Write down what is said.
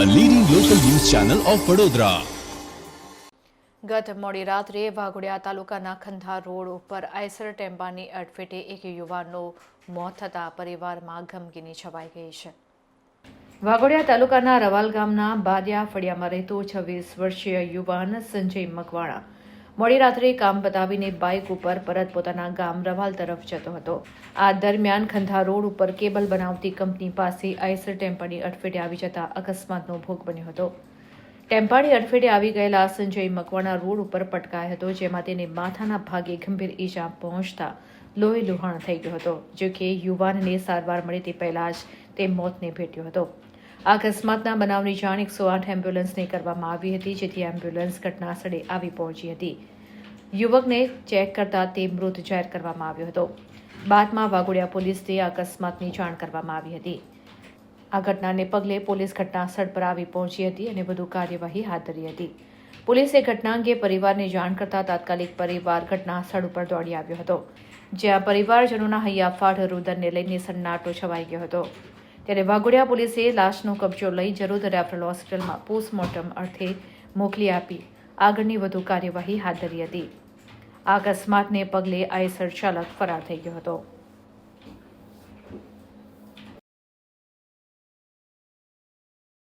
Channel of Vadodara ગત મોડી રાત્રે વાઘોડિયા તાલુકાના ખંધા રોડ ઉપર આઈસર ટેમ્પાની અડફેટે એક યુવાનનું મોત થતાં પરિવારમાં ગમગીની છવાઈ ગઈ છે. વાઘોડિયા તાલુકાના રવાલ ગામના બાદિયા ફળિયામાં રહેતો છવ્વીસ વર્ષીય યુવાન સંજય મકવાણા મોડી રાત્રે કામ પતાવીને બાઇક ઉપર પરત પોતાના ગામ રવાલ તરફ જતો હતો. આ દરમિયાન ખંધા રોડ ઉપર કેબલ બનાવતી કંપની પાસે આઈસર ટેમ્પાની અડફેટે આવી જતા અકસ્માતનો ભોગ બન્યો હતો. ટેમ્પાણી અડફેટે આવી ગયેલા સંજય મકવાણા રોડ ઉપર પટકાયો હતો, જેમાં તેને માથાના ભાગે ગંભીર ઈજા પહોંચતા લોહી લુહાણ થઈ ગયો હતો, જો કે યુવાનને સારવાર મળી તે પહેલાં જ તે મોતને ભેટ્યો હતો. આ અકસ્માતના બનાવની જાણ એકસો આઠ એમ્બ્યુલન્સને કરવામાં આવી હતી, જેથી એમ્બ્યુલન્સ ઘટના સ્થળે આવી પહોંચી હતી. યુવકને ચેક કરતા તે મૃત જાહેર કરવામાં આવ્યો હતો. બાદમાં વાઘોડિયા પોલીસને અકસ્માતની જાણ કરવામાં આવી હતી. આ ઘટનાને પગલે પોલીસ ઘટના સ્થળ પર આવી પહોંચી હતી અને વધુ કાર્યવાહી હાથ ધરી હતી. પોલીસે ઘટના અંગે પરિવારને જાણ કરતા તાત્કાલિક પરિવાર ઘટના સ્થળ ઉપર દોડી આવ્યો હતો, જ્યાં પરિવારજનોના હૈયાફાટ રુદનને લઈને સન્નાટો છવાઈ ગયો હતો. ત્યારે વાઘોડિયા પોલીસે લાશનો કબજો લઈ જરૂર રેફરલ હોસ્પિટલમાં પોસ્ટમોર્ટમ અર્થે મોકલી આપી. આગળની વધુ કાર્યવાહી હાથ ધરી હતી. આ અકસ્માતને પગલે આઈસર ચાલક ફરાર થઈ ગયો હતો.